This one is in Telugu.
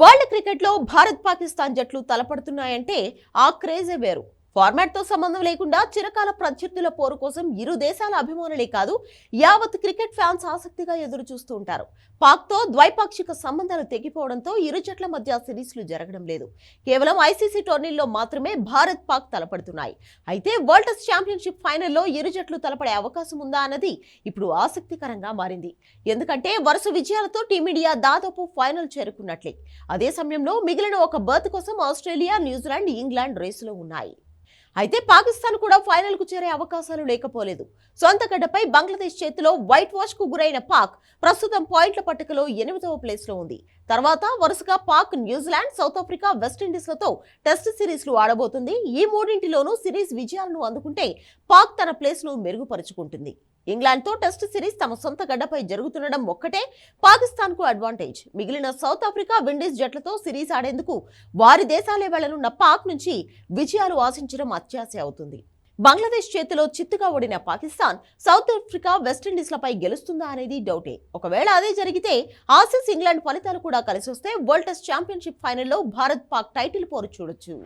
వరల్డ్ క్రికెట్లో భారత్ పాకిస్తాన్ జట్లు తలపడుతున్నాయంటే ఆ క్రేజే వేరు. ఫార్మాట్తో సంబంధం లేకుండా చిరకాల ప్రత్యర్థుల పోరు కోసం ఇరు దేశాల అభిమానులే కాదు యావత్ క్రికెట్ ఫ్యాన్స్ ఆసక్తిగా ఎదురు చూస్తూ ఉంటారు. పాక్తో ద్వైపాక్షిక సంబంధాలు తెగిపోవడంతో ఇరు జట్ల మధ్య సిరీస్లు జరగడం లేదు. కేవలం ఐసీసీ టోర్నీల్లో మాత్రమే భారత్ పాక్ తలపడుతున్నాయి. అయితే వరల్డ్ టెస్ట్ ఛాంపియన్షిప్ ఫైనల్లో ఇరు జట్లు తలపడే అవకాశం ఉందా అన్నది ఇప్పుడు ఆసక్తికరంగా మారింది. ఎందుకంటే వరుస విజయాలతో టీమిండియా దాదాపు ఫైనల్ చేరుకున్నట్లే. అదే సమయంలో మిగిలిన ఒక బర్త్ కోసం ఆస్ట్రేలియా న్యూజిలాండ్ ఇంగ్లాండ్ రేసులో ఉన్నాయి. అయితే పాకిస్తాన్ కూడా ఫైనల్కు చేరే అవకాశాలు లేకపోలేదు. సొంత గడ్డపై బంగ్లాదేశ్ చేతిలో వైట్ వాష్కు గురైన పాక్ ప్రస్తుతం పాయింట్ల పట్టికలో ఎనిమిదవ ప్లేస్లో ఉంది. తర్వాత వరుసగా Pak New Zealand South Africa వెస్టిండీస్లతో test సిరీస్లు ఆడబోతుంది. ఈ మూడింటిలోనూ సిరీస్ విజయాలను అందుకుంటే పాక్ తన ప్లేస్ను మెరుగుపరుచుకుంటుంది. ఇంగ్లాండ్తో టెస్ట్ సిరీస్ తమ సొంత గడ్డపై జరుగుతుండడం ఒక్కటే పాకిస్తాన్కు అడ్వాంటేజ్. మిగిలిన సౌత్ ఆఫ్రికా విండీస్ జట్లతో సిరీస్ ఆడేందుకు వారి దేశాలే వెళ్ళనున్న పాక్ నుంచి విజయాలు ఆశించడం అత్యాశ అవుతుంది. బంగ్లాదేశ్ చేతిలో చిత్తుగా ఓడిన పాకిస్తాన్ సౌత్ ఆఫ్రికా వెస్టిండీస్లపై గెలుస్తుందా అనేది డౌటే. ఒకవేళ అదే జరిగితే ఆసీస్ ఇంగ్లాండ్ ఫలితాలు కూడా కలిసి వస్తే వరల్డ్ టెస్ట్ ఛాంపియన్షిప్ ఫైనల్లో భారత్ పాక్ టైటిల్ పోరు చూడొచ్చు.